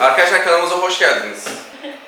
Arkadaşlar kanalımıza hoş geldiniz.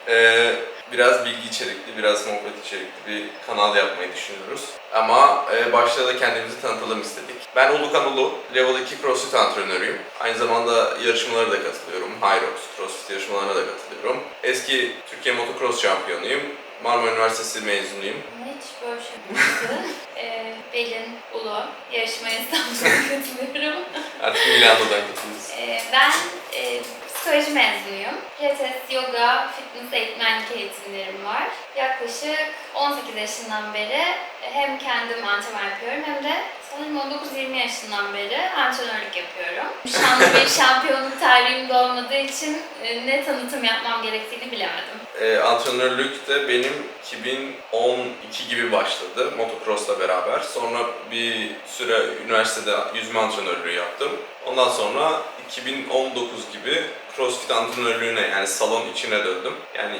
Ee, biraz bilgi içerikli, biraz muhabbet içerikli bir kanal yapmayı düşünüyoruz. Ama e, başta da kendimizi tanıtalım istedik. Ben Ulu, Level 2 CrossFit antrenörüyüm. Aynı zamanda yarışmalara da katılıyorum. Hyrox CrossFit yarışmalarına da katılıyorum. Eski Türkiye Motocross şampiyonuyum. Marmara Üniversitesi mezunuyum. Hiç böyle şey yapmadı. ee, Belin Ulu, yarışmaya İstanbul'a katılıyorum. Artık Milano'dan katılıyoruz. Ee, ben e, psikoloji mezunuyum. Pilates, yoga, fitness eğitmenlik eğitimlerim var. Yaklaşık 18 yaşından beri hem kendim antrenman yapıyorum hem de sanırım 19-20 yaşından beri antrenörlük yapıyorum. Şanlı bir şampiyonluk tarihim de olmadığı için e, ne tanıtım yapmam gerektiğini bilemedim. Ee, antrenörlük de benim 2012 gibi başladı motocross'la beraber. Sonra bir süre üniversitede yüzme antrenörlüğü yaptım. Ondan sonra 2019 gibi CrossFit antrenörlüğüne yani salon içine döndüm. Yani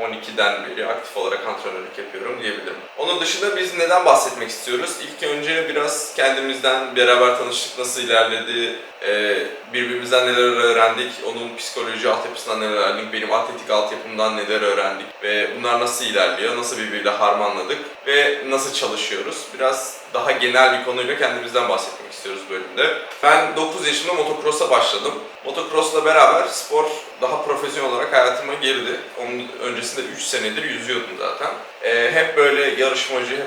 2012'den beri aktif olarak antrenörlük yapıyorum diyebilirim. Onun dışında biz neden bahsetmek istiyoruz? İlk önce biraz kendimizden beraber tanıştık, nasıl ilerledi, e, birbirimizden neler öğrendik, onun psikoloji altyapısından neler öğrendik, benim atletik altyapımdan neler öğrendik ve bunlar nasıl ilerliyor, nasıl birbiriyle harmanladık ve nasıl çalışıyoruz. Biraz daha genel bir konuyla kendimizden bahsetmek istiyoruz bölümde. Ben 9 yaşımda motocross'a başladım. Motocross'la beraber spor daha profesyonel olarak hayatıma girdi. Onun öncesinde 3 senedir yüzüyordum zaten. Ee, hep böyle yarışmacı, hep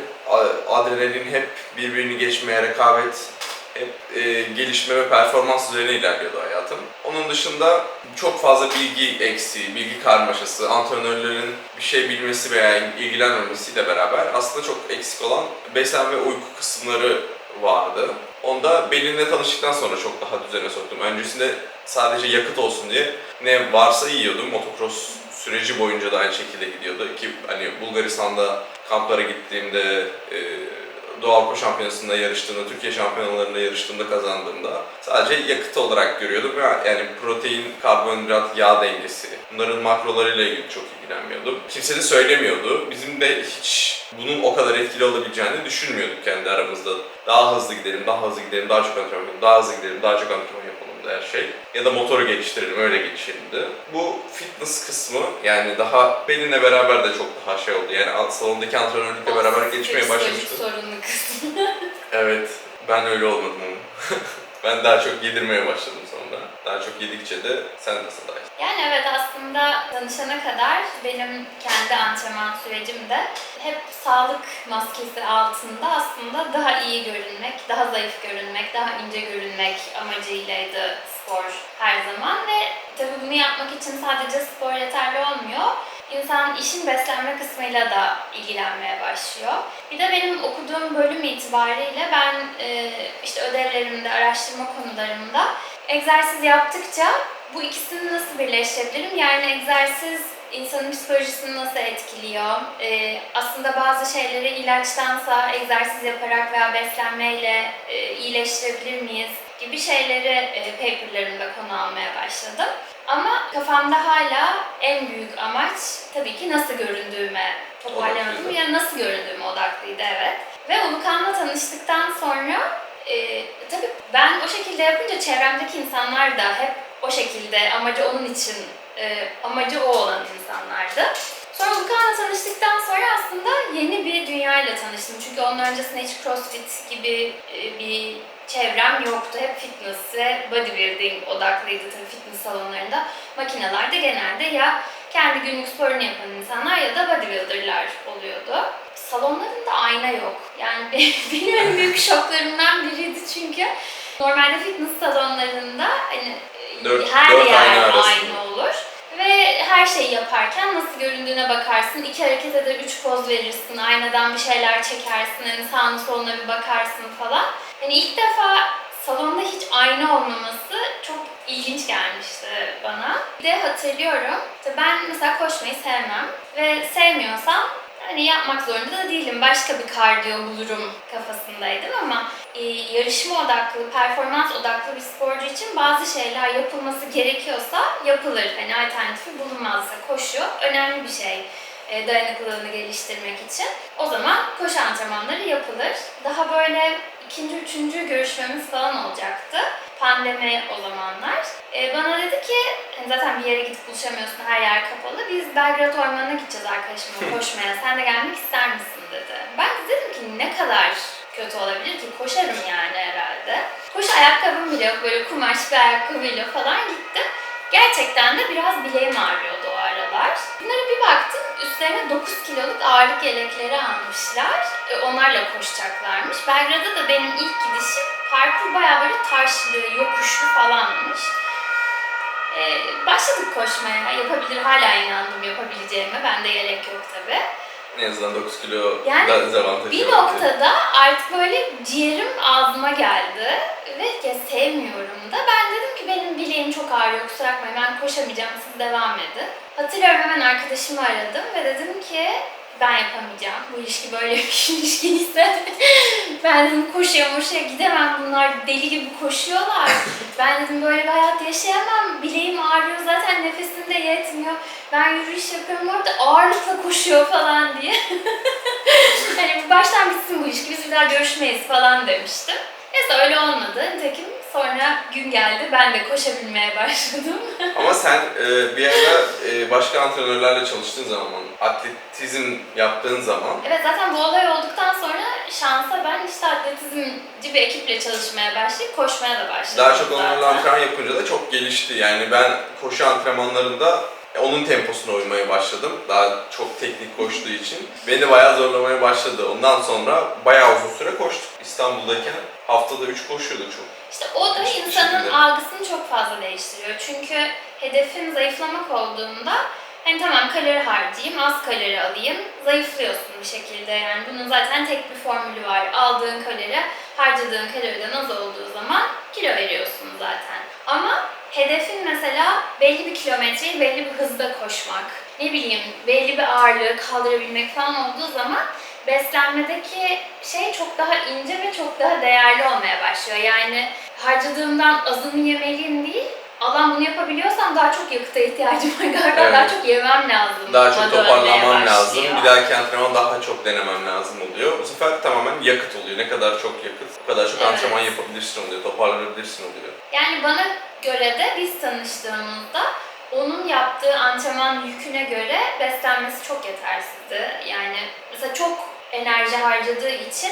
adrenalin, hep birbirini geçmeye, rekabet, hep e, gelişme ve performans üzerine ilerliyordu hayatım. Onun dışında çok fazla bilgi eksiği, bilgi karmaşası, antrenörlerin bir şey bilmesi veya ilgilenmemesiyle beraber aslında çok eksik olan beslenme ve uyku kısımları vardı. Onda Belin'le tanıştıktan sonra çok daha düzene soktum. Öncesinde sadece yakıt olsun diye ne varsa yiyordum. Motocross süreci boyunca da aynı şekilde gidiyordu. Ki hani Bulgaristan'da kamplara gittiğimde, e, Doğu Avrupa Şampiyonası'nda yarıştığımda, Türkiye Şampiyonalarında yarıştığımda kazandığımda sadece yakıt olarak görüyordum. Yani protein, karbonhidrat, yağ dengesi bunların makrolarıyla ilgili çok ilgilenmiyordum. Kimse de söylemiyordu. Bizim de hiç bunun o kadar etkili olabileceğini düşünmüyorduk kendi aramızda. Daha hızlı gidelim, daha hızlı gidelim, daha çok antrenman yapalım, daha hızlı gidelim, daha çok antrenman yapalım da her şey. Ya da motoru geliştirelim, öyle gelişelimdi. Bu fitness kısmı yani daha benimle beraber de çok daha şey oldu. Yani salondaki antrenörlükle beraber gelişmeye başlamıştı. sorunlu kısmı. Evet, ben öyle olmadım ama. ben daha çok yedirmeye başladım sonra. Daha çok yedikçe de sen nasıl daha Yani evet aslında tanışana kadar benim kendi antrenman sürecimde hep sağlık maskesi altında aslında daha iyi görünmek, daha zayıf görünmek, daha ince görünmek amacıylaydı spor her zaman ve tabii bunu yapmak için sadece spor yeterli olmuyor. İnsan işin beslenme kısmıyla da ilgilenmeye başlıyor. Bir de benim okuduğum bölüm itibariyle ben e, işte ödevlerimde, araştırma konularımda egzersiz yaptıkça bu ikisini nasıl birleştirebilirim? Yani egzersiz insanın psikolojisini nasıl etkiliyor? Ee, aslında bazı şeyleri ilaçtansa egzersiz yaparak veya beslenmeyle e, iyileştirebilir miyiz? gibi şeyleri e, paperlarımda konu almaya başladım. Ama kafamda hala en büyük amaç tabii ki nasıl göründüğüme toparlayamadım Odaklıydı. ya nasıl göründüğüme odaklıydı evet. Ve Ulukan'la tanıştıktan sonra e, tabii ben o şekilde yapınca çevremdeki insanlar da hep o şekilde amacı onun için e, amacı o olan insanlardı. Sonra Ulukan'la tanıştıktan sonra aslında yeni bir dünyayla tanıştım. Çünkü onun öncesinde hiç CrossFit gibi e, bir çevrem yoktu. Hep fitness ve bodybuilding odaklıydı tabii fitness salonlarında. Makinelerde genelde ya kendi günlük sporunu yapan insanlar ya da bodybuilderlar oluyordu. Salonlarında ayna yok. Yani benim en büyük şoklarımdan biriydi çünkü normalde fitness salonlarında hani Dört- her dört yer ayna ayna olur. Ve her şeyi yaparken nasıl göründüğüne bakarsın. iki hareket eder, üç poz verirsin. Aynadan bir şeyler çekersin. Hani sağına soluna bir bakarsın falan. Hani ilk defa salonda hiç ayna olmaması çok ilginç gelmişti bana. Bir de hatırlıyorum. Ben mesela koşmayı sevmem. Ve sevmiyorsam hani yapmak zorunda da değilim. Başka bir kardiyo bulurum kafasındaydım ama e, yarışma odaklı, performans odaklı bir sporcu için bazı şeyler yapılması gerekiyorsa yapılır. Hani alternatifi bulunmazsa koşu önemli bir şey e, dayanıklılığını geliştirmek için. O zaman koşu antrenmanları yapılır. Daha böyle ikinci, üçüncü görüşmemiz falan olacaktı. Pandemi o zamanlar. E, bana dedi ki hani zaten bir yere gidip buluşamıyorsun, her yer kapalı. Biz Belgrad Ormanı'na gideceğiz arkadaşımla koşmaya. Sen de gelmek ister misin dedi. Ben de dedim ki ne kadar kötü olabilir ki? Koşarım yani herhalde. Koşu ayakkabım bile yok. Böyle kumaş bir ayakkabıyla falan gittim. Gerçekten de biraz bileğim ağrıyordu o aralar. Bunlara bir baktım, üstlerine 9 kiloluk ağırlık yelekleri almışlar. E, onlarla koşacaklarmış. Belgrad'a da benim ilk gidişim parkur bayağı böyle taşlı, yokuşlu falanmış. E, başladık koşmaya. Yapabilir, hala inandım yapabileceğime. Bende yelek yok tabi. En azından 9 kilo Yani dezavantajı Bir noktada artık böyle ciğerim ağzıma geldi ve ya sevmiyorum da. Ben dedim ki benim bileğim çok ağrıyor kusura bakmayın ben koşamayacağım siz devam edin. Hatırlıyorum hemen arkadaşımı aradım ve dedim ki ben yapamayacağım. Bu ilişki böyle bir ilişkiyse ben dedim koşuya moşuya gidemem bunlar deli gibi koşuyorlar. Ben dedim böyle bir hayat yaşayamam. Bileğim ağrıyor zaten nefesim de yetmiyor. Ben yürüyüş yapıyorum orada ağırlıkla koşuyor falan diye. hani baştan bitsin bu ilişki biz bir daha görüşmeyiz falan demiştim. Neyse öyle olmadı. Nitekim sonra gün geldi ben de koşabilmeye başladım. Ama sen e, bir ara e, başka antrenörlerle çalıştığın zaman, atletizm yaptığın zaman Evet zaten bu olay olduktan sonra şansa ben işte atletizmci bir ekiple çalışmaya başlayıp koşmaya da başladım. daha çok onlarla zaten. antrenman yapınca da çok gelişti. Yani ben koşu antrenmanlarında onun temposuna uymaya başladım. Daha çok teknik koştuğu için. Beni bayağı zorlamaya başladı. Ondan sonra bayağı uzun süre koştuk. İstanbul'dayken haftada 3 koşuyorduk çok. İşte o da Hiçbir insanın şekilde. algısını çok fazla değiştiriyor. Çünkü hedefin zayıflamak olduğunda hani tamam kalori harcayayım, az kalori alayım, zayıflıyorsun bir şekilde. Yani bunun zaten tek bir formülü var. Aldığın kalori, harcadığın kaloriden az olduğu zaman kilo veriyorsun zaten. Ama hedefin mesela belli bir kilometreyi belli bir hızda koşmak, ne bileyim belli bir ağırlığı kaldırabilmek falan olduğu zaman beslenmedeki şey çok daha ince ve çok daha değerli olmaya başlıyor. Yani harcadığımdan azını yemeliyim değil, alan bunu yapabiliyorsam daha çok yakıta ihtiyacım var galiba, Evet. daha çok yemem lazım. Daha çok toparlanmam lazım. Bir dahaki antrenman daha çok denemem lazım oluyor. Bu sefer tamamen yakıt oluyor. Ne kadar çok yakıt, o kadar çok Evet. antrenman yapabilirsin oluyor, toparlanabilirsin oluyor. Yani bana göre de biz tanıştığımızda onun yaptığı antrenman yüküne göre beslenmesi çok yetersizdi. Yani mesela çok enerji harcadığı için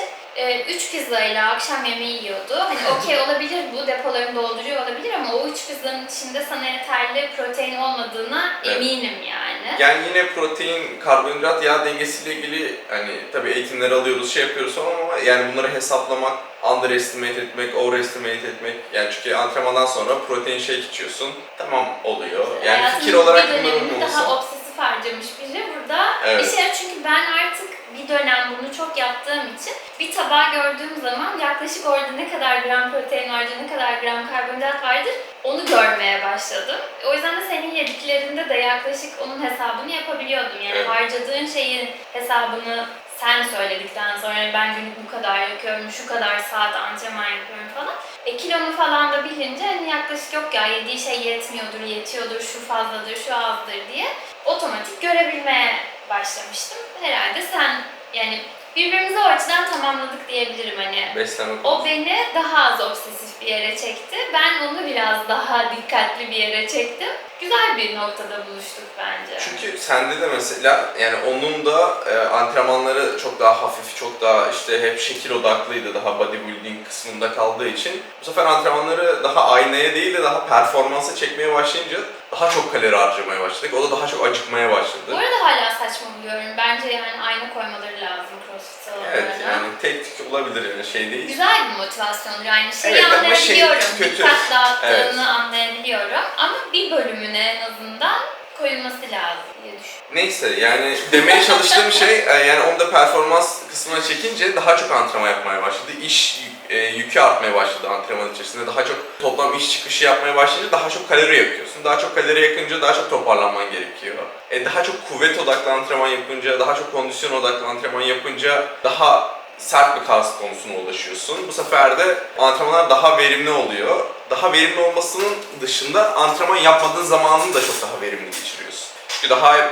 3 pizzayla akşam yemeği yiyordu. Hani okey olabilir bu depolarını dolduruyor olabilir ama o 3 pizzanın içinde sana yeterli protein olmadığına Evet. eminim yani. Yani yine protein, karbonhidrat, yağ dengesiyle ilgili hani tabii eğitimler alıyoruz, şey yapıyoruz ama yani bunları hesaplamak, underestimate etmek, overestimate etmek. Yani çünkü antrenmandan sonra protein shake içiyorsun. Tamam oluyor. Yani Hayatımın fikir olarak bir bunlar dönemini olmaması. daha obsesif harcamış biri burada. Evet. Bir şey çünkü ben artık bir dönem bunu çok yaptığım için bir tabağı gördüğüm zaman yaklaşık orada ne kadar gram protein vardır, ne kadar gram karbonhidrat vardır onu görmeye başladım. O yüzden de senin yediklerinde de yaklaşık onun hesabını yapabiliyordum. Yani harcadığın şeyin hesabını sen söyledikten sonra "Hani ben günlük bu kadar yakıyorum, şu kadar saat antrenman yapıyorum falan. E kilonu falan da bilince hani yaklaşık yok ya yediği şey yetmiyordur, yetiyordur, şu fazladır, şu azdır diye otomatik görebilmeye başlamıştım. Herhalde sen yani birbirimizi o açıdan tamamladık diyebilirim hani. Beslenme O beni daha az obsesif bir yere çekti. Ben onu biraz daha dikkatli bir yere çektim. Güzel bir noktada buluştuk bence. Çünkü sende de mesela yani onun da e, antrenmanları çok daha hafif, çok daha işte hep şekil odaklıydı. Daha bodybuilding kısmında kaldığı için. Bu sefer antrenmanları daha aynaya değil de daha performansa çekmeye başlayınca daha çok kalori harcamaya başladık. O da daha çok acıkmaya Bu başladı. arada hala saçma buluyorum. Bence yani ayna koymaları lazım crossfit Evet salonlarına. yani tek tük olabilir yani şey değil. Güzel bir motivasyondur yani şeyi Evet, ama anlayabiliyorum, şey kötü. dikkat dağıttığını Evet. anlayabiliyorum ama bir bölümüne en azından koyulması lazım diye düşünüyorum. Neyse yani demeye çalıştığım şey e, yani onu da performans kısmına çekince daha çok antrenman yapmaya başladı. İş e, yükü artmaya başladı antrenman içerisinde. Daha çok toplam iş çıkışı yapmaya başlayınca daha çok kalori yakıyorsun. Daha çok kalori yakınca daha çok toparlanman gerekiyor. E, daha çok kuvvet odaklı antrenman yapınca, daha çok kondisyon odaklı antrenman yapınca daha sert bir kas konusuna ulaşıyorsun. Bu sefer de antrenmanlar daha verimli oluyor. Daha verimli olmasının dışında antrenman yapmadığın zamanını da çok daha verimli geçiriyorsun. Çünkü daha hep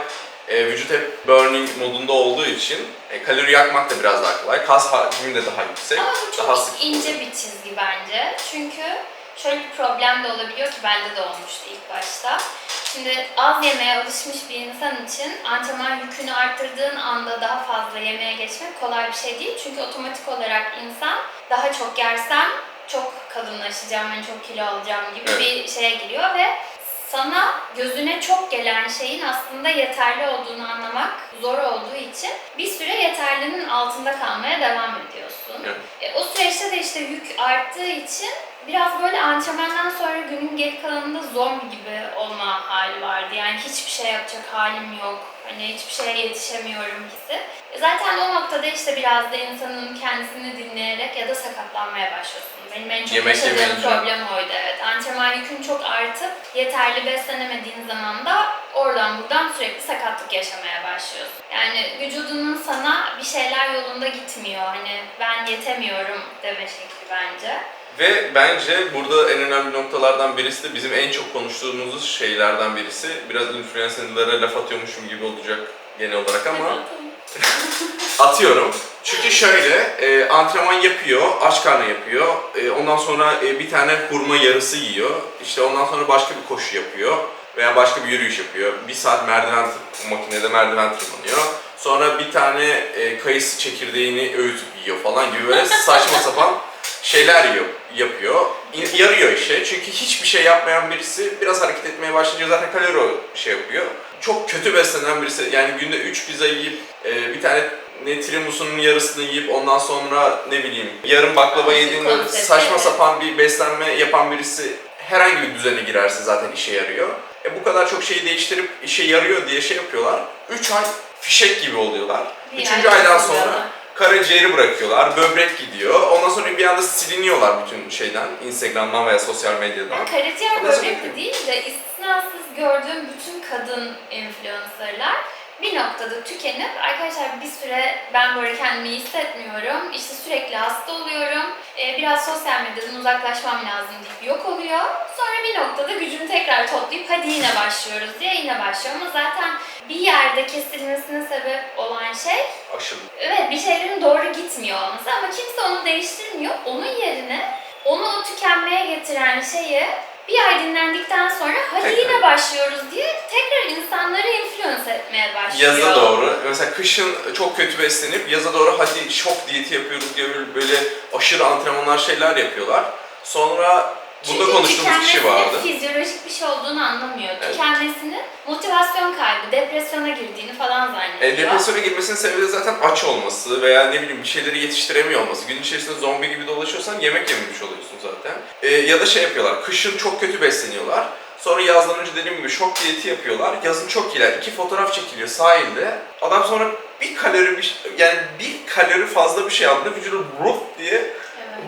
e, vücut hep burning modunda olduğu için e, kalori yakmak da biraz daha kolay. Kas hacmi de daha yüksek. Ama bu çok daha sık ince bir çizgi bence. Çünkü şöyle bir problem de olabiliyor ki bende de olmuştu ilk başta. Şimdi az yemeye alışmış bir insan için antrenman yükünü arttırdığın anda daha fazla yemeğe geçmek kolay bir şey değil. Çünkü otomatik olarak insan daha çok yersem çok kalınlaşacağım, yani çok kilo alacağım gibi bir şeye giriyor ve sana gözüne çok gelen şeyin aslında yeterli olduğunu anlamak zor olduğu için bir süre yeterlinin altında kalmaya devam ediyorsun. Evet. E, o süreçte de işte yük arttığı için biraz böyle antrenmandan sonra günün geri kalanında zombi gibi olma hali vardı. Yani hiçbir şey yapacak halim yok. Hani hiçbir şeye yetişemiyorum hissi. E, Zaten o noktada işte biraz da insanın kendisini dinleyerek ya da sakatlanmaya başlıyorsun. Benim en çok Yemek yaşadığım problem oydu evet. Antrenman yükün çok artıp yeterli beslenemediğin zaman da oradan buradan sürekli sakatlık yaşamaya başlıyorsun. Yani vücudunun sana bir şeyler yolunda gitmiyor. Hani ben yetemiyorum deme şekli bence. Ve bence burada en önemli noktalardan birisi de bizim en çok konuştuğumuz şeylerden birisi. Biraz influencerlara laf atıyormuşum gibi olacak genel olarak ama atıyorum. Çünkü şöyle, e, antrenman yapıyor, aç karnı yapıyor. E, ondan sonra e, bir tane hurma yarısı yiyor. İşte ondan sonra başka bir koşu yapıyor. Veya başka bir yürüyüş yapıyor. Bir saat merdiven makinede merdiven tırmanıyor. Sonra bir tane e, kayısı çekirdeğini öğütüp yiyor falan gibi böyle saçma sapan şeyler yapıyor. Yarıyor işe. Çünkü hiçbir şey yapmayan birisi biraz hareket etmeye başlayınca zaten kalori o şey yapıyor. Çok kötü beslenen birisi yani günde 3 pizza yiyip e, bir tane ne tiramisunun yarısını yiyip ondan sonra ne bileyim yarım baklava Aa, yediğin böyle konsept, saçma sapan bir beslenme yapan birisi herhangi bir düzene girerse zaten işe yarıyor. E bu kadar çok şeyi değiştirip işe yarıyor diye şey yapıyorlar. 3 ay fişek gibi oluyorlar. Bir Üçüncü aydan sonra karaciğeri bırakıyorlar, böbrek gidiyor. Ondan sonra bir anda siliniyorlar bütün şeyden, Instagram'dan veya sosyal medyadan. Yani karaciğer böbrek de değil de istisnasız gördüğüm bütün kadın influencerlar bir noktada tükenip arkadaşlar bir süre ben böyle kendimi iyi hissetmiyorum, işte sürekli hasta oluyorum, e, biraz sosyal medyadan uzaklaşmam lazım deyip yok oluyor. Sonra bir noktada gücünü tekrar toplayıp hadi yine başlıyoruz diye yine başlıyor ama zaten bir yerde kesilmesine sebep olan şey Aşırı. Evet bir şeylerin doğru gitmiyor olması ama kimse onu değiştirmiyor. Onun yerine onu o tükenmeye getiren şeyi bir ay dinlendikten sonra hadi Tekrar. yine başlıyoruz diye tekrar insanları influence etmeye başlıyor. Yaza doğru, mesela kışın çok kötü beslenip yaza doğru hadi şok diyeti yapıyoruz diye böyle, böyle aşırı antrenmanlar şeyler yapıyorlar. Sonra bunda konuştuğumuz kişi vardı. fizyolojik bir şey olduğunu anlamıyor. Evet. Tükenmesinin motivasyon kaybı, depresyona girdiğini falan zannediyor. E, depresyona girmesinin sebebi de zaten aç olması veya ne bileyim bir şeyleri yetiştiremiyor olması. Gün içerisinde zombi gibi dolaşıyorsan yemek yememiş oluyorsun zaten. E, ya da şey yapıyorlar, kışın çok kötü besleniyorlar. Sonra yazdan önce dediğim gibi şok diyeti yapıyorlar. Yazın çok iyiler. İki fotoğraf çekiliyor sahilde. Adam sonra bir kalori bir, yani bir kalori fazla bir şey aldığında vücudu ruh diye.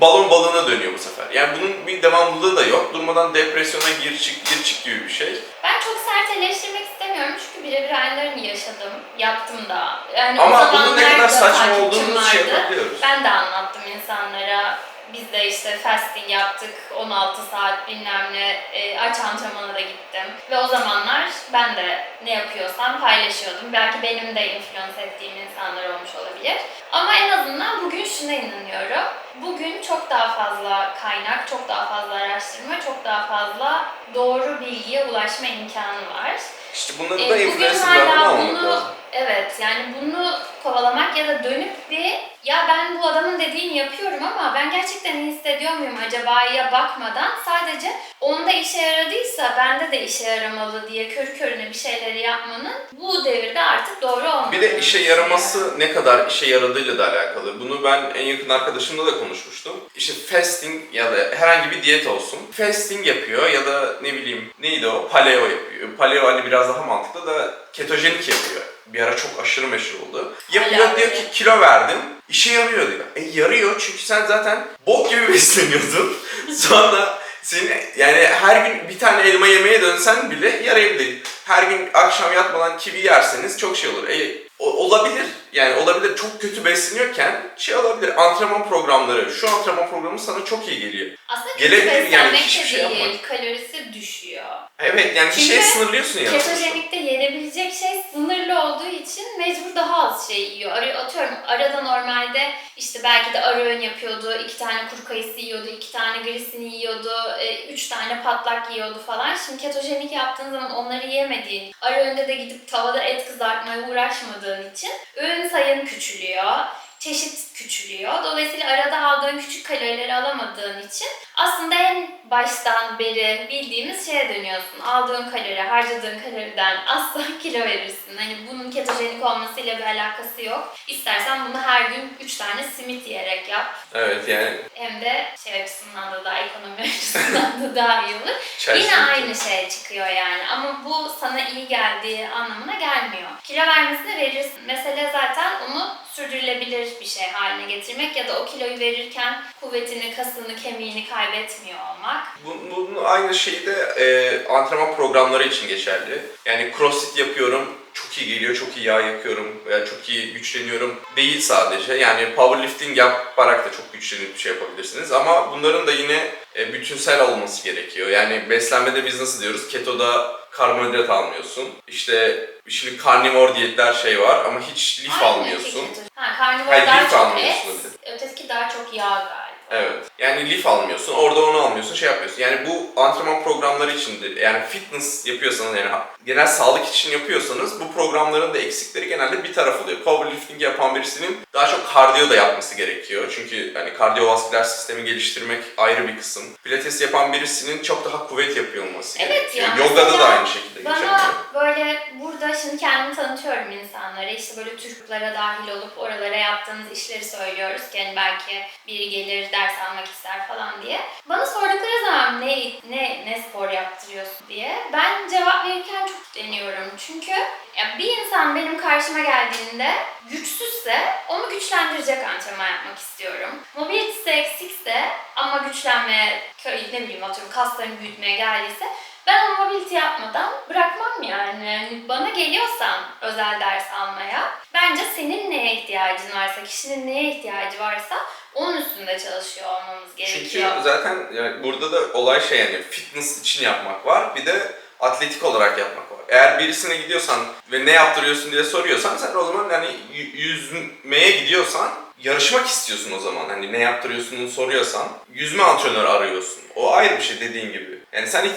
Balon balığına dönüyor bu sefer. Yani bunun bir devamlılığı da yok. Durmadan depresyona gir çık gir çık gibi bir şey. Ben çok sert eleştirmek istemiyorum çünkü birebir aynılarını yaşadım, yaptım da. Yani o Ama bunun ne kadar da saçma olduğunu şey yapabiliyoruz. Ben de anlattım insanlara. Biz de işte fasting yaptık, 16 saat bilmem ne, e, aç antrenmana da gittim. Ve o zamanlar ben de ne yapıyorsam paylaşıyordum. Belki benim de influence ettiğim insanlar olmuş olabilir. Ama en azından bugün şuna inanıyorum. Bugün çok daha fazla kaynak, çok daha fazla araştırma, çok daha fazla doğru bilgiye ulaşma imkanı var. İşte bunları E, da bugün influencerlardan almak bunu lazım. Evet yani bunu kovalamak ya da dönüp bir ya ben bu adamın dediğini yapıyorum ama ben gerçekten hissediyor muyum acaba ya bakmadan sadece onda işe yaradıysa bende de işe yaramalı diye körü körüne bir şeyleri yapmanın bu devirde artık doğru olmadığını Bir de işe yaraması ne kadar işe yaradığıyla da alakalı. Bunu ben en yakın arkadaşımla da konuşmuştum. İşte fasting ya da herhangi bir diyet olsun. Fasting yapıyor ya da ne bileyim neydi o? Paleo yapıyor. Paleo hani biraz daha mantıklı da ketojenik yapıyor. Bir ara çok aşırı meşhur oldu. Yapıyor Hala diyor ki kilo verdim. İşe yarıyor diyor. E yarıyor çünkü sen zaten bok gibi besleniyordun. Sonra senin yani her gün bir tane elma yemeye dönsen bile yarayabilir. Her gün akşam yatmadan kivi yerseniz çok şey olur. E, o- olabilir. Yani olabilir. Çok kötü besleniyorken şey olabilir. Antrenman programları. Şu antrenman programı sana çok iyi geliyor. Aslında Gelebilir yani, hiçbir şey değil, yapmak. kalorisi düşüyor. Evet yani bir Çünkü şeye sınırlıyorsun ya. Ketojenikte yenebilecek şey sınırlı olduğu için mecbur daha az şey yiyor. Ara, atıyorum arada normalde işte belki de ara öğün yapıyordu, iki tane kuru kayısı yiyordu, iki tane grisini yiyordu, e, üç tane patlak yiyordu falan. Şimdi ketojenik yaptığın zaman onları yemediğin, ara öğünde de gidip tavada et kızartmaya uğraşmadığın için öğün sayın küçülüyor çeşit küçülüyor. Dolayısıyla arada aldığın küçük kalorileri alamadığın için aslında en baştan beri bildiğimiz şeye dönüyorsun. Aldığın kalori, harcadığın kaloriden asla kilo verirsin. Hani bunun ketojenik olmasıyla bir alakası yok. İstersen bunu her gün 3 tane simit yiyerek yap. Evet yani Hem de şey açısından da daha ekonomi açısından da daha iyi olur. Yine aynı şey çıkıyor yani ama bu sana iyi geldiği anlamına gelmiyor. Kilo vermesine verirsin. Mesele zaten onu sürdürülebilir bir şey haline getirmek ya da o kiloyu verirken kuvvetini, kasını, kemiğini kaybetmiyor olmak. Bu- Bunun aynı şey de e, antrenman programları için geçerli. Yani crossfit yapıyorum, çok iyi geliyor, çok iyi yağ yakıyorum veya çok iyi güçleniyorum değil sadece. Yani powerlifting yaparak da çok güçlenip bir şey yapabilirsiniz. Ama bunların da yine e, bütünsel olması gerekiyor. Yani beslenmede biz nasıl diyoruz? Keto'da karbonhidrat almıyorsun. İşte şimdi karnivor diyetler şey var ama hiç lif Aynı almıyorsun. Ha, karnivor Hayır, daha lif çok almıyorsun et, öteki daha çok yağ galiba. Evet. Yani lif almıyorsun, orada onu almıyorsun, şey yapıyorsun. Yani bu antrenman programları içindir. Yani fitness yapıyorsanız, yani genel sağlık için yapıyorsanız bu programların da eksikleri genelde bir taraf oluyor. Powerlifting yapan birisinin daha çok kardiyo da yapması gerekiyor. Çünkü hani kardiyovasküler sistemi geliştirmek ayrı bir kısım. Pilates yapan birisinin çok daha kuvvet yapıyor olması Evet gerekiyor. ya, Yogada da aynı şekilde geçerli. Bana böyle burada şimdi kendimi tanıtıyorum insanlara. İşte böyle Türklara dahil olup oralara yaptığımız işleri söylüyoruz ki hani belki biri gelir ders almak ister falan diye. Bana sordukları zaman ne ne ne spor yaptırıyorsun diye ben cevap verirken çok deniyorum. Çünkü ya bir insan benim karşıma geldiğinde güçsüzse onu güçlendirecek antrenman yapmak istiyorum. Mobilitesi eksikse ama güçlenmeye, ne bileyim atıyorum kaslarını büyütmeye geldiyse ben o mobility yapmadan bırakmam yani. Yani Bana geliyorsan özel ders almaya, bence senin neye ihtiyacın varsa, kişinin neye ihtiyacı varsa onun üstünde çalışıyor olmamız Çünkü gerekiyor. zaten yani burada da olay şey yani fitness için yapmak var. Bir de atletik olarak yapmak var. Eğer birisine gidiyorsan ve ne yaptırıyorsun diye soruyorsan sen o zaman hani yüzmeye gidiyorsan yarışmak istiyorsun o zaman. Hani ne yaptırıyorsun soruyorsan yüzme antrenörü arıyorsun. O ayrı bir şey dediğin gibi. Yani sen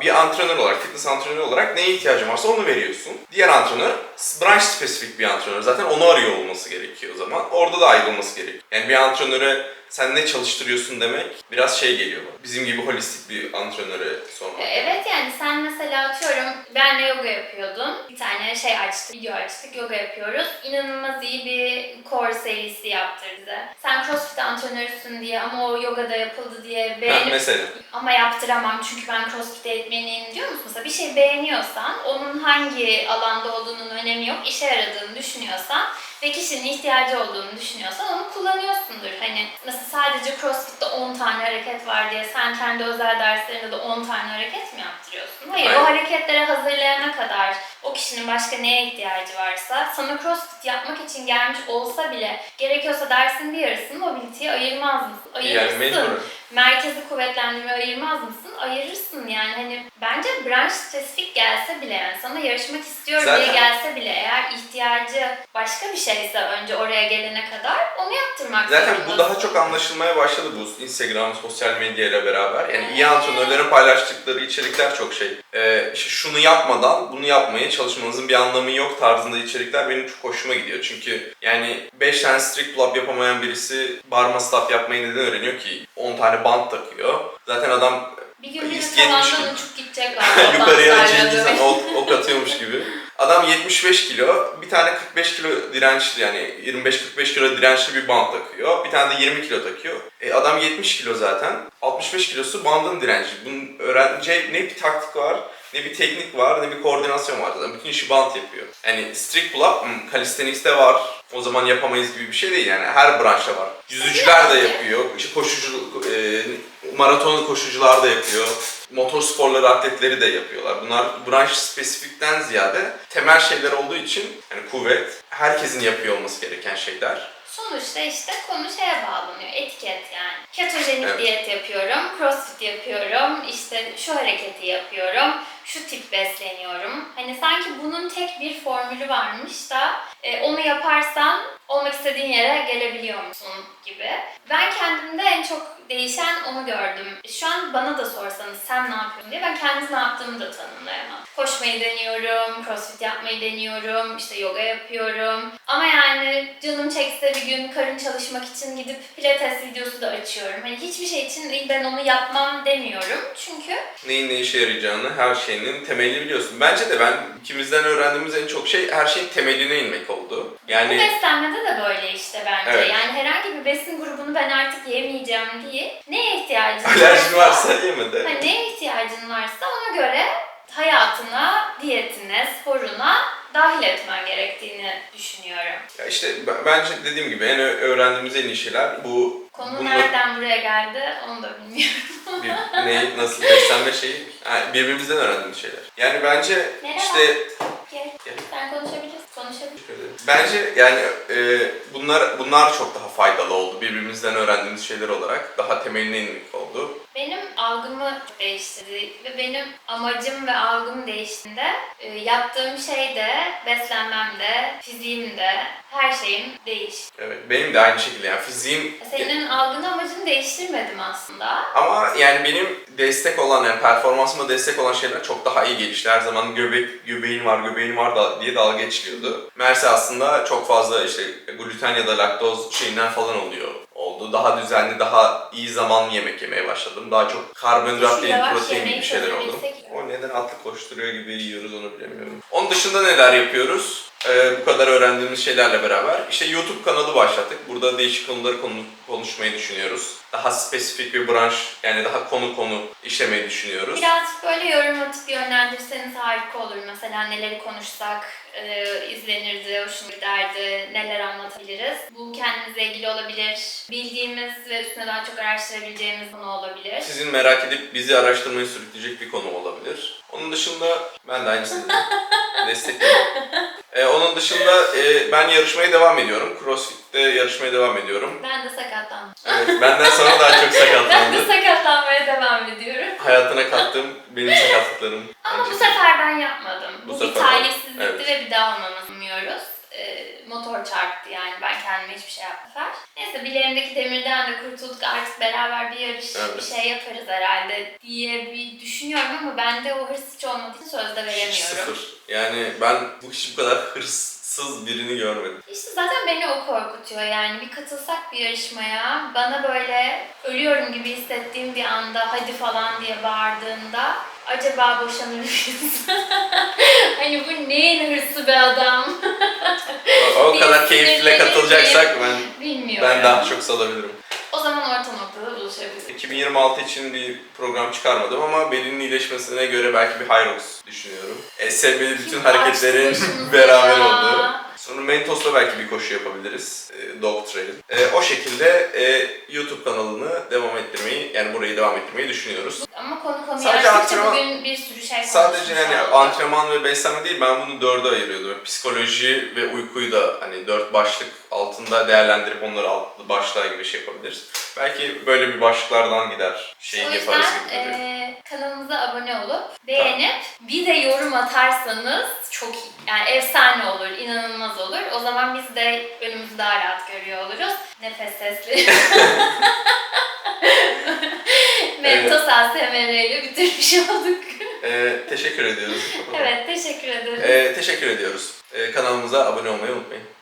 bir antrenör olarak, fitness antrenörü olarak neye ihtiyacın varsa onu veriyorsun. Diğer antrenör branş spesifik bir antrenör. Zaten onu arıyor olması gerekiyor o zaman. Orada da ayrılması gerekiyor. Yani bir antrenöre sen ne çalıştırıyorsun demek biraz şey geliyor. bana. Bizim gibi holistik bir antrenöre sormak. E, Evet yani sen mesela atıyorum benle yoga yapıyordun. Bir tane şey açtık, video açtık, yoga yapıyoruz. İnanılmaz iyi bir core serisi yaptı bize. Sen crossfit antrenörüsün diye ama o yogada yapıldı diye beğenip mesela. ama yaptıramam çünkü ben crossfit eğitmeniyim diyor musun? Mesela bir şey beğeniyorsan, onun hangi alanda olduğunun önemi yok, işe yaradığını düşünüyorsan ve kişinin ihtiyacı olduğunu düşünüyorsan onu kullanıyorsundur. Hani mesela sadece crossfit'te 10 tane hareket var diye sen kendi özel derslerinde de 10 tane hareket mi yaptırıyorsun? Hayır, Hayır. o hareketlere hazırlayana kadar o kişinin başka neye ihtiyacı varsa sana crossfit yapmak için gelmiş olsa bile gerekiyorsa dersin bir yarısını mobility'ye ayırmaz mısın? Ayırırsın Yani mecbur. Merkezi kuvvetlendirme ayırmaz mısın? Ayırırsın yani hani bence branş spesifik gelse bile yani sana yarışmak istiyorum Zaten- diye gelse bile eğer ihtiyacı başka bir şeyse önce oraya gelene kadar onu yaptırmak Zaten bu zorundasın. daha çok anlaşılmaya başladı bu Instagram, sosyal medya ile beraber. Yani iyi antrenörlerin paylaştıkları içerikler çok şey. Ee, işte şunu yapmadan bunu yapmaya çalışmanızın bir anlamı yok tarzında içerikler benim çok hoşuma gidiyor. Çünkü yani 5 tane strict pull-up yapamayan birisi bar muscle up yapmayı neden öğreniyor ki? 10 tane band takıyor. Zaten adam bir gün biri 70 tavandan uçup gidecek galiba. yukarıya danslarla Cengiz böyle. Han ok, ok atıyormuş gibi. Adam 75 kilo, bir tane 45 kilo dirençli yani 25-45 kilo dirençli bir band takıyor. Bir tane de 20 kilo takıyor. E adam 70 kilo zaten. 65 kilosu bandın direnci. Bunun öğreneceği ne bir taktik var, ne bir teknik var, ne bir koordinasyon var zaten. Bütün işi band yapıyor. Yani strict pull-up hmm, calisthenics'te var. O zaman yapamayız gibi bir şey değil yani. Her branşta var. Yüzücüler de yapıyor. İşte koşucu, e, maraton koşucular da yapıyor. Motor sporları atletleri de yapıyorlar. Bunlar branş spesifikten ziyade temel şeyler olduğu için yani kuvvet herkesin yapıyor olması gereken şeyler. Sonuçta işte konu şeye bağlanıyor. Etiket yani. Ketojenik Evet. diyet yapıyorum, crossfit yapıyorum, işte şu hareketi yapıyorum, şu tip besleniyorum. Hani sanki bunun tek bir formülü varmış da e, onu yaparsan olmak istediğin yere gelebiliyor musun gibi. Ben kendimde en çok değişen onu gördüm. Şu an bana da sorsanız sen ne yapıyorsun diye ben kendim ne yaptığımı da tanımlayamam. Koşmayı deniyorum, crossfit yapmayı deniyorum, işte yoga yapıyorum. Ama yani canım çekse bir gün karın çalışmak için gidip pilates videosu da açıyorum. Hani hiçbir şey için "Ey, ben onu yapmam demiyorum. Çünkü Neyin ne işe yarayacağını, her şeyinin temelini biliyorsun. Bence de ben ikimizden öğrendiğimiz en çok şey her şeyin temeline inmek oldu. bu Yani beslenmede de böyle işte bence. Evet. Yani herhangi bir besin grubunu ben artık yemeyeceğim diye neye ihtiyacın alerjin varsa yeme de. Hani neye ihtiyacın varsa ona göre hayatına, diyetine, sporuna dahil etmen gerektiğini düşünüyorum. Ya işte bence dediğim gibi en öğrendiğimiz en iyi şeyler bu Konu bununla- nereden buraya geldi onu da bilmiyorum. bir, ne, nasıl beslenme şeyi yani birbirimizden öğrendiğimiz şeyler. Yani bence Merhaba. işte Gel, Gel. sen konuşabilirsin, konuşabilirsin. bence yani e, bunlar bunlar çok daha faydalı oldu birbirimizden öğrendiğimiz şeyler olarak daha temeline inmek oldu. Benim algımı değiştirdi ve benim amacım ve algım değiştiğinde e, yaptığım şey de, beslenmem de, fiziğim de, her şeyim değişti. Evet benim de aynı şekilde yani fiziğim Senin algını amacını değiştirmedim aslında. Ama yani benim destek olan yani performansıma destek olan şeyler çok daha iyi gelişti. Her zaman göbek göbeğin var, göbeğin var da diye dalga geçiliyordu. Meğerse aslında çok fazla işte gluten ya da laktoz şeyinden falan oluyor oldu. Daha düzenli, daha iyi zaman yemek yemeye başladım. Daha çok karbonhidrat değil, protein gibi yemeği bir şeyler oldu. çözebilsek. O neden atlı koşturuyor gibi yiyoruz onu bilemiyorum. Onun dışında neler yapıyoruz? Ee, bu kadar öğrendiğimiz şeylerle beraber. İşte YouTube kanalı başlattık. Burada değişik konuları konu, konuşmayı düşünüyoruz. Daha spesifik bir branş, yani daha konu konu işlemeyi düşünüyoruz. Birazcık böyle yorum atıp yönlendirseniz harika olur. Mesela neleri konuşsak e, izlenirdi, hoşuna giderdi, neler anlatabiliriz. Bu kendimizle ilgili olabilir. Bildiğimiz ve üstüne daha çok araştırabileceğimiz konu olabilir. Sizin merak edip bizi araştırmayı sürükleyecek bir konu olabilir. Onun dışında ben de aynısını destekliyorum. Ee, onun dışında e, ben yarışmaya devam ediyorum. CrossFit'te yarışmaya devam ediyorum. Ben de sakatlandım. Evet, benden sonra daha çok Ben de sakatlandı. sakatlanmaya devam ediyorum. Hayatına kattığım benim sakatlıklarım. Ama bu sefer ben yapmadım. Bu Bu, bir talihsizlikti evet. ve bir daha olmamızı umuyoruz. Ee, motor çarptı yani ben kendime hiçbir şey yapmadım. Neyse bileğimdeki demirden de kurtulduk artık beraber bir yarış Evet. bir şey yaparız herhalde diye bir düşünüyorum ama bende o hırs hiç olmadığı için söz de Hiç veremiyorum. sıfır. Yani ben bu hiç bu kadar hırssız birini görmedim. İşte zaten beni o korkutuyor yani bir katılsak bir yarışmaya bana böyle ölüyorum gibi hissettiğim bir anda hadi falan diye bağırdığında acaba boşanır mıyız? hani bu neyin hırsı be adam? O, o kadar keyifle katılacaksak ben Bilmiyorum. ben daha çok salabilirim. O zaman orta noktada buluşabiliriz. 2026 için bir program çıkarmadım ama belinin iyileşmesine göre belki bir Hyrox düşünüyorum. SB'li bütün hareketlerin Açtı başımızı beraber ya. olduğu. Sonra Mentos'la belki bir koşu yapabiliriz. E, Dog Trail. E, o şekilde e, YouTube kanalını devam ettirmeyi, yani burayı devam ettirmeyi düşünüyoruz. Ama konu konuyu Sadece açtıkça antrenman- bugün bir sürü şey Sadece konuşmuş yani olduk. antrenman ve beslenme değil ben bunu dörde ayırıyordum. Psikoloji ve uykuyu da hani dört başlık altında değerlendirip onları altlı başlığa gibi şey yapabiliriz. Belki böyle bir başlıklardan gider şey o yaparız yüzden gibi e, kanalımıza abone olup beğenip bir de yorum atarsanız çok iyi. Yani efsane olur, inanılmaz olur. O zaman biz de önümüzü daha rahat görüyor oluruz. Nefes sesli. Mentos ASMR ile bitirmiş olduk. Ee, teşekkür ediyoruz. evet, teşekkür ederim. Ee, teşekkür ediyoruz. Ee, kanalımıza abone olmayı unutmayın.